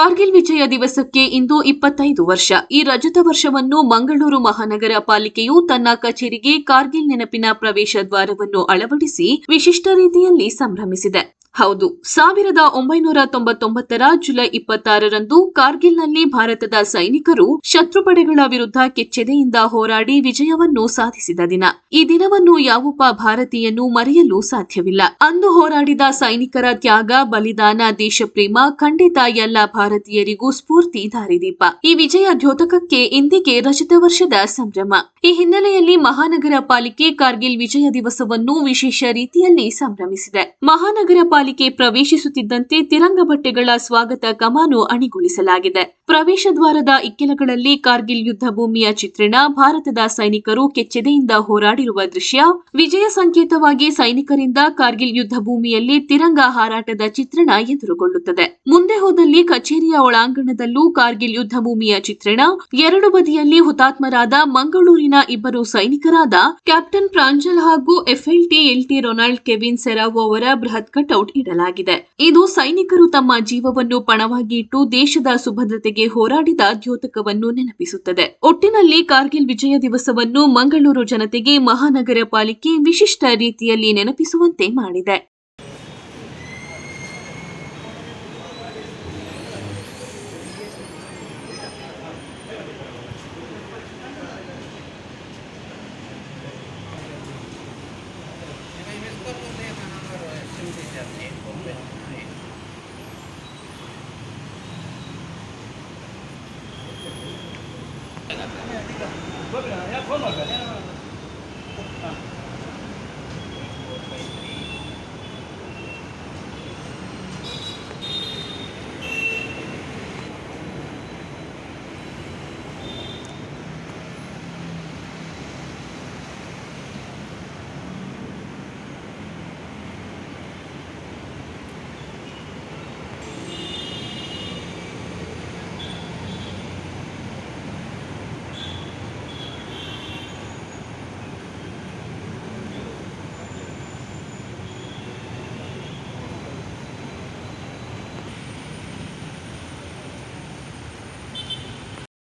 ಕಾರ್ಗಿಲ್ ವಿಜಯ ದಿವಸಕ್ಕೆ ಇಂದು ಇಪ್ಪತ್ತೈದು ವರ್ಷ. ಈ ರಜತ ವರ್ಷವನ್ನು ಮಂಗಳೂರು ಮಹಾನಗರ ಪಾಲಿಕೆಯು ತನ್ನ ಕಚೇರಿಗೆ ಕಾರ್ಗಿಲ್ ನೆನಪಿನ ಪ್ರವೇಶ ದ್ವಾರವನ್ನು ಅಳವಡಿಸಿ ವಿಶಿಷ್ಟ ರೀತಿಯಲ್ಲಿ ಸಂಭ್ರಮಿಸಿದೆ. ಹೌದು. ಸಾವಿರದ ಒಂಬೈನೂರ ತೊಂಬತ್ತೊಂಬತ್ತರ ಜುಲೈ ಇಪ್ಪತ್ತಾರರಂದು ಕಾರ್ಗಿಲ್ನಲ್ಲಿ ಭಾರತದ ಸೈನಿಕರು ಶತ್ರುಪಡೆಗಳ ವಿರುದ್ಧ ಕೆಚ್ಚೆದೆಯಿಂದ ಹೋರಾಡಿ ವಿಜಯವನ್ನು ಸಾಧಿಸಿದ ದಿನ. ಈ ದಿನವನ್ನು ಯಾವೊಬ್ಬ ಭಾರತೀಯನು ಮರೆಯಲು ಸಾಧ್ಯವಿಲ್ಲ. ಅಂದು ಹೋರಾಡಿದ ಸೈನಿಕರ ತ್ಯಾಗ, ಬಲಿದಾನ, ದೇಶಪ್ರೇಮ, ಖಂಡಿತ ಎಲ್ಲ ಭಾರತೀಯರಿಗೂ ಸ್ಫೂರ್ತಿ ದಾರಿದೀಪ ಈ ವಿಜಯ ದ್ಯೋತಕಕ್ಕೆ ಇಂದಿಗೆ ರಜತ ವರ್ಷದ ಸಂಭ್ರಮ. ಈ ಹಿನ್ನೆಲೆಯಲ್ಲಿ ಮಹಾನಗರ ಪಾಲಿಕೆ ಕಾರ್ಗಿಲ್ ವಿಜಯ ದಿವಸವನ್ನು ವಿಶೇಷ ರೀತಿಯಲ್ಲಿ ಸಂಭ್ರಮಿಸಿದೆ. ಮಹಾನಗರ ಪ್ರವೇಶಿಸುತ್ತಿದ್ದಂತೆ ತಿರಂಗ ಬಟ್ಟೆಗಳ ಸ್ವಾಗತ ಕಮಾನು ಅಣಿಗೊಳಿಸಲಾಗಿದೆ. ಪ್ರವೇಶ ದ್ವಾರದ ಇಕ್ಕೆಲಗಳಲ್ಲಿ ಕಾರ್ಗಿಲ್ ಯುದ್ಧ ಭೂಮಿಯ ಚಿತ್ರಣ, ಭಾರತದ ಸೈನಿಕರು ಕೆಚ್ಚೆದೆಯಿಂದ ಹೋರಾಡಿರುವ ದೃಶ್ಯ. ವಿಜಯ ಸಂಕೇತವಾಗಿ ಸೈನಿಕರಿಂದ ಕಾರ್ಗಿಲ್ ಯುದ್ಧ ಭೂಮಿಯಲ್ಲಿ ತಿರಂಗ ಹಾರಾಟದ ಚಿತ್ರಣ ಎದುರುಗೊಳ್ಳುತ್ತದೆ. ಮುಂದೆ ಹೋದಲ್ಲಿ ಕಚೇರಿಯ ಒಳಾಂಗಣದಲ್ಲೂ ಕಾರ್ಗಿಲ್ ಯುದ್ಧ ಭೂಮಿಯ ಚಿತ್ರಣ. ಎರಡು ಬದಿಯಲ್ಲಿ ಹುತಾತ್ಮರಾದ ಮಂಗಳೂರಿನ ಇಬ್ಬರು ಸೈನಿಕರಾದ ಕ್ಯಾಪ್ಟನ್ ಪ್ರಾಂಜಲ್ ಹಾಗೂ FLT LT Ronald Kevin Serrao ಅವರ ಬೃಹತ್ ಕಟೌಟ್ ಇಡಲಾಗಿದೆ. ಇದು ಸೈನಿಕರು ತಮ್ಮ ಜೀವವನ್ನು ಪಣವಾಗಿ ಇಟ್ಟು ದೇಶದ ಸುಭದ್ರತೆಗೆ ಹೋರಾಡಿದ ದ್ಯೋತಕವನ್ನು ನೆನಪಿಸುತ್ತದೆ. ಒಟ್ಟಿನಲ್ಲಿ ಕಾರ್ಗಿಲ್ ವಿಜಯ ದಿವಸವನ್ನು ಮಂಗಳೂರು ಜನತೆಗೆ ಮಹಾನಗರ ಪಾಲಿಕೆ ವಿಶಿಷ್ಟ ರೀತಿಯಲ್ಲಿ ನೆನಪಿಸುವಂತೆ ಮಾಡಿದೆ. Ya, gue bilang.